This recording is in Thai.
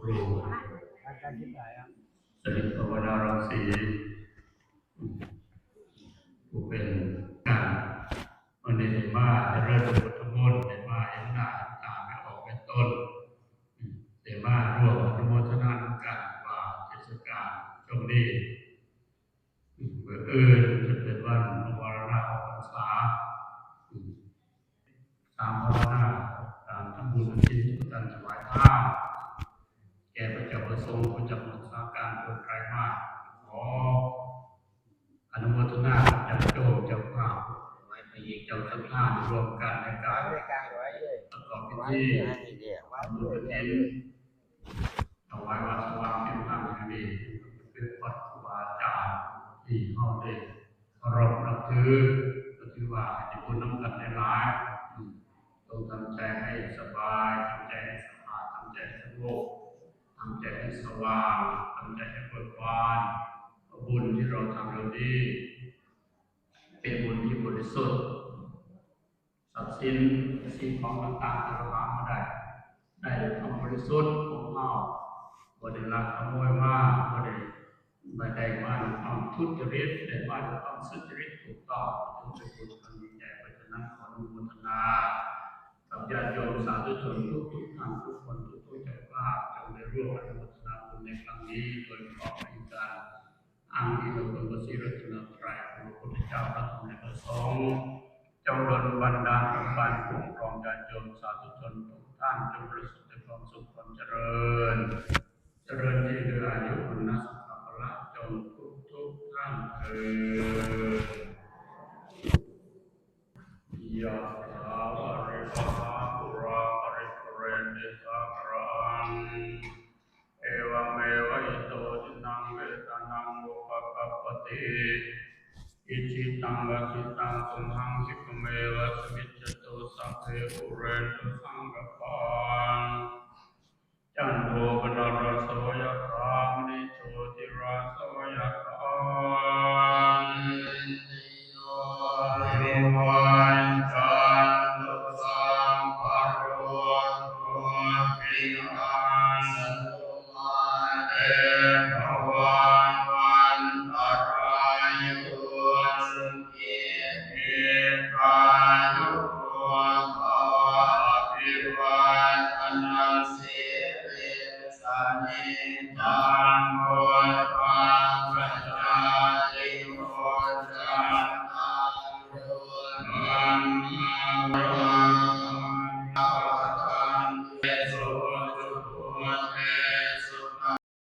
ครูอาจารย์คิดไหนอะสริภาวนารังสีผู้เป็นการวันนี้ได้มาจะเริ่มพุทธมนต์ได้มาเห็นหน้าตาไม่ออกเป็นต้นอืมได้มาร่วมอนุโมทนากันว่าเทศกาลช่วงนี้เมื่อเอื่นจะเป็นวันวรณะออกพรรษาอืมตามภาวนาตามทำบุญที่ทุกท่านถวายทาน แก่พระเจ้าประสงค์ประจำรักษาการโปรดไตรมาสขออนุโมทนาเจ้าโจมเจ้าภาพไว้พระเอกเจ้าทั้งห้ารวมกันในกาตายรไม่ได้กลางไว้เลยประกอบพิไว้ธีให้เดียวทำบุญกฐินถวายวัดสว่างเป็นธรรมแห่งนี้เป็นวัดครูบาอาจารย์ที่ห้องได้เคารพนับถือก็ถือว่าให้บุญน้ำกันได้หลายอืมต้องทำใจให้สบายทำใจให้สะอาดทำใจให้สงบทำใจให้สว่างทำใจให้เบิกบานบุญที่เราทำเรานี้เป็นบุญที่บริสุทธิ์ ทรัพย์สินสิ่งของต่างๆที่เราหามาได้ ได้ด้วยความบริสุทธิ์ของเราบ่ได้ลักขโมยมาบ่ได้ไม่ได้มาด้วยความทุจริตได้มาด้วยความสุจริตถูกต้องจึงเป็นบุญครั้งยิ่งใหญ่เพราะฉะนั้นขออนุโมทนากับญาติโยมสาธุชนทุกทุกท่านทุกคนทุกทุกๆเจ้าภาพจงได้ร่วมอนุโมทนาบุญในครั้งนี้โดยขอบริการอ้างอิงคุณพระศรีรัตนตรัยพระพุทธเจ้าพระธรรมและพระสงฆ์าลประบานคุ้มครองญาติโยมสาธุชนทุกท่านจงประสบแต่ความสุขความเจริญ เจริญที่เรืออายุคุณนะสุขภาละจงทุกทุกๆท่านเถิดยะถาวะริวหาปุราปริปุเรนติสากรังเอวเมวะอิโตจินังเวตานังอุปกัปปติอิจิตังวะจิตังตุมหังคิปะเมวะสมิจจตุสัพเพปุเรนตุสังกปปันจัน โทปนรสโสยะรามณิโชติราโสยะรามโยวิวันจันตุสังปะโรโทปินัน นิทังโม